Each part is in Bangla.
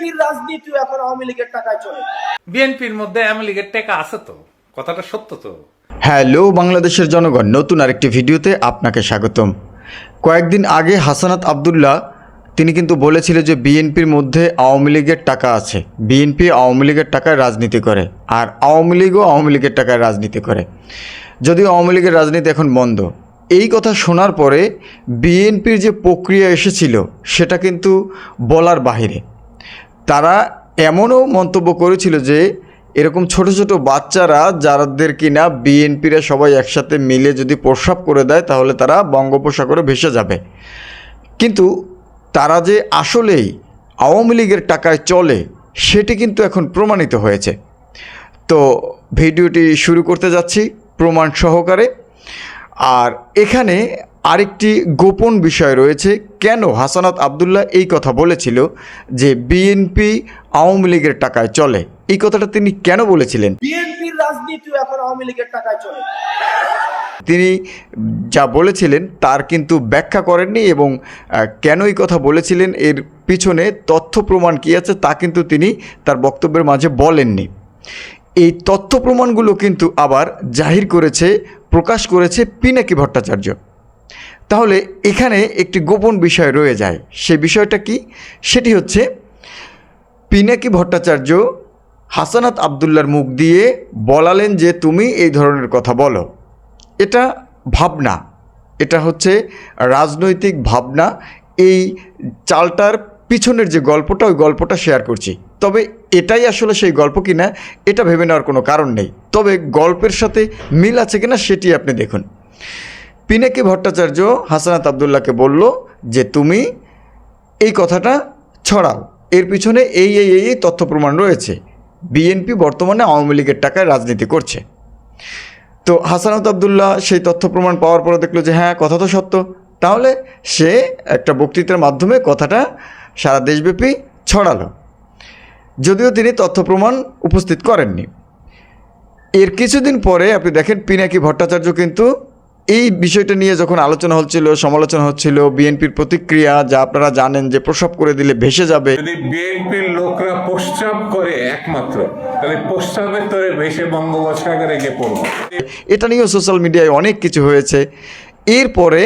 বিএনপির রাজনীতি এখন আওয়ামী লীগের টাকায় চলে। বিএনপির মধ্যে আওয়ামী লীগের টেকা আছে তো? কথাটা সত্য তো? হ্যালো বাংলাদেশের জনগণ নতুন আরেকটি ভিডিওতে আপনাকে স্বাগতম। কয়েকদিন আগে হাসানাত আবদুল্লাহ তিনি কিন্তু বলেছিল যে বিএনপির মধ্যে আওয়ামী লীগের টাকা আছে। বিএনপি আওয়ামী লীগের টাকায় রাজনীতি করে আর আওয়ামী লীগও আওয়ামী লীগের টাকায় রাজনীতি করে। যদিও আওয়ামী লীগের রাজনীতি এখন বন্ধ। এই কথা শোনার পরে বিএনপির যে প্রক্রিয়া এসেছিল সেটা কিন্তু বলার বাহিরে। তারা এমনও মন্তব্য করেছিল যে, এরকম ছোট ছোট বাচ্চারা যাদের কিনা বিএনপিরা সবাই একসাথে মিলে যদি প্রস্রাব করে দেয়, তাহলে তারা বঙ্গোপসাগরে ভেসে যাবে। কিন্তু তারা যে আসলেই আওয়ামী লীগের টাকায় চলে, সেটি কিন্তু এখন প্রমাণিত হয়েছে। তো ভিডিওটি শুরু করতে যাচ্ছি প্রমাণ সহকারে। আর এখানে আরেকটি গোপন বিষয় রয়েছে কেন হাসানাত আবদুল্লাহ এই কথা বলেছিল যে বিএনপি আওয়ামী লীগের টাকায় চলে? এই কথাটা তিনি কেন বলেছিলেন? বিএনপির রাজনীতি এখন আওয়ামী লীগের টাকায় চলে। তিনি যা বলেছিলেন তার কিন্তু ব্যাখ্যা করেননি এবং আহ, কেন এই কথা বলেছিলেন এর পিছনে তথ্য প্রমাণ কী আছে তা কিন্তু তিনি তার বক্তব্যের মাঝে বলেননি। এই তথ্য প্রমাণগুলো কিন্তু আবার জাহির করেছে প্রকাশ করেছে পিনাকি ভট্টাচার্য। তাহলে এখানে একটি গোপন বিষয় রয়ে যায়। সে বিষয়টা কি? সেটি হচ্ছে, পিনাকি ভট্টাচার্য হাসানাত আবদুল্লার মুখ দিয়ে বলালেন যে তুমি এই ধরনের কথা বলো। এটা ভাবনা। এটা হচ্ছে রাজনৈতিক ভাবনা। এই চালটার পিছনের যে গল্পটা, ওই গল্পটা শেয়ার করছি। তবে এটাই আসলে সেই গল্প কিনা, এটা ভেবে নেওয়ার কোনো কারণ নেই। তবে গল্পের সাথে মিল আছে কিনা, সেটি আপনি দেখুন। পিনাকি ভট্টাচার্য হাসানাত আবদুল্লাহকে বলল যে তুমি এই কথাটা ছড়াও। এর পিছনে এই এই এই তথ্য প্রমাণ রয়েছে। বিএনপি বর্তমানে আওয়ামী লীগের টাকায় রাজনীতি করছে। তো হাসানাত আবদুল্লাহ সেই তথ্য প্রমাণ পাওয়ার পরে দেখল যে হ্যাঁ কথা তো সত্য। তাহলে সে একটা বক্তৃতার মাধ্যমে কথাটা সারা দেশব্যাপী ছড়ালো। যদিও তিনি তথ্য প্রমাণ উপস্থিত করেননি। এর কিছুদিন পরে আপনি দেখেন পিনাকি ভট্টাচার্য কিন্তু এই বিষয়টা নিয়ে যখন আলোচনা হচ্ছিল সমালোচনা হচ্ছিল বিএনপির প্রতিক্রিয়া যা আপনারা জানেন যে প্রসব করে দিলে ভেসে যাবে। যদি বিএনপির লোকরা প্রস্রাব করে একমাত্র তাহলে প্রস্রাবের তরে ভেসে বঙ্গোপসাগরে গিয়ে পড়ব। এটা নিয়েও সোশ্যাল মিডিয়ায় অনেক কিছু হয়েছে। এরপরে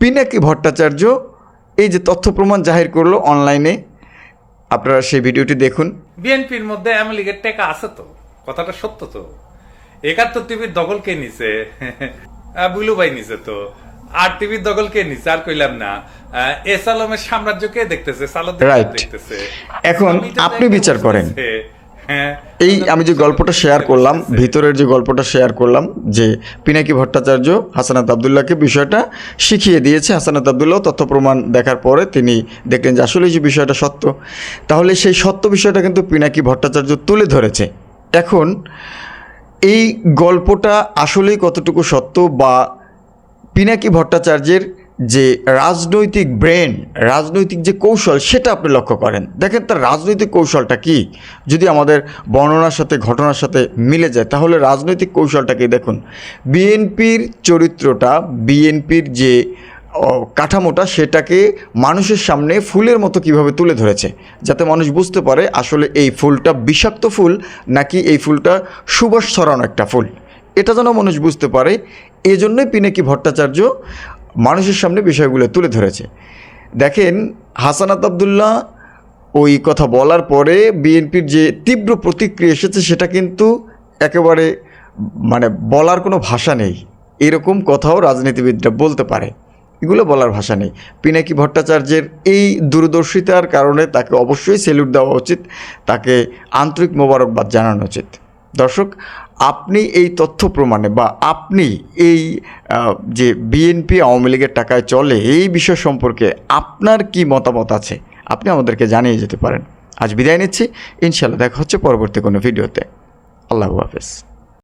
পিনাকি ভট্টাচার্য এই যে তথ্য প্রমাণ জাহির করল অনলাইনে। আপনারা সেই ভিডিওটি দেখুন। বিএনপির মধ্যে আওয়ামী লীগের টেকা আছে তো কথাটা সত্য তো। একাত্তর টিভির দখল কে নিছে? বুলু ভাই নিছে তো। আর টিভির দখল কে নিছে? আর কইলাম না। এস আলমের সাম্রাজ্য কে দেখতেছে? সালাউদ্দিন দেখতেছে। এখন আপনি বিচার করেন। হ্যাঁ। এই আমি যে গল্পটা শেয়ার করলাম ভিতরের যে গল্পটা শেয়ার করলাম যে পিনাকি ভট্টাচার্য হাসানাত আবদুল্লাহকে বিষয়টা শিখিয়ে দিয়েছে। হাসানাত আবদুল্লাহ তথ্য প্রমাণ দেখার পরে তিনি দেখলেন যে আসলে যে বিষয়টা সত্য। তাহলে সেই সত্য বিষয়টা কিন্তু পিনাকি ভট্টাচার্য তুলে ধরেছে। এখন এই গল্পটা আসলেই কতটুকু সত্য বা পিনাকি ভট্টাচার্যের যে রাজনৈতিক ব্রেন, রাজনৈতিক যে কৌশল সেটা আপনি লক্ষ্য করেন। দেখেন তার রাজনৈতিক কৌশলটা কি? যদি আমাদের বর্ণনার সাথে, ঘটনার সাথে মিলে যায়, তাহলে রাজনৈতিক কৌশলটা কি? দেখুন, বিএনপির চরিত্রটা, বিএনপির যে কাঠামোটা সেটাকে মানুষের সামনে ফুলের মতো কীভাবে তুলে ধরেছে, যাতে মানুষ বুঝতে পারে আসলে এই ফুলটা বিষাক্ত ফুল নাকি এই ফুলটা সুবাস ছড়ানো একটা ফুল। এটা যেন মানুষ বুঝতে পারে, এজন্যই পিনাকি ভট্টাচার্য মানুষের সামনে বিষয়গুলো তুলে ধরেছে। দেখেন, হাসানাত আবদুল্লাহ ওই কথা বলার পরে বিএনপির যে তীব্র প্রতিক্রিয়া এসেছে সেটা কিন্তু একেবারে মানে বলার কোনো ভাষা নেই। এরকম কথাও রাজনীতিবিদরা বলতে পারে। এগুলো বলার ভাষা নেই। পিনাকি ভট্টাচার্যের এই দূরদর্শিতার কারণে তাকে অবশ্যই সেলুট দেওয়া উচিত, তাকে আন্তরিক মোবারকবাদ জানানো উচিত। দর্শক, আপনি এই তথ্য প্রমাণে বা আপনি এই যে বিএনপি আওয়ামী লীগের টাকায় চলে, এই বিষয় সম্পর্কে আপনার কি মতামত আছে? আপনি আমাদেরকে জানিয়ে যেতে পারেন। আজ বিদায় নিচ্ছি। ইনশাল্লাহ দেখা হচ্ছে পরবর্তী কোনো ভিডিওতে। আল্লাহ হাফেজ।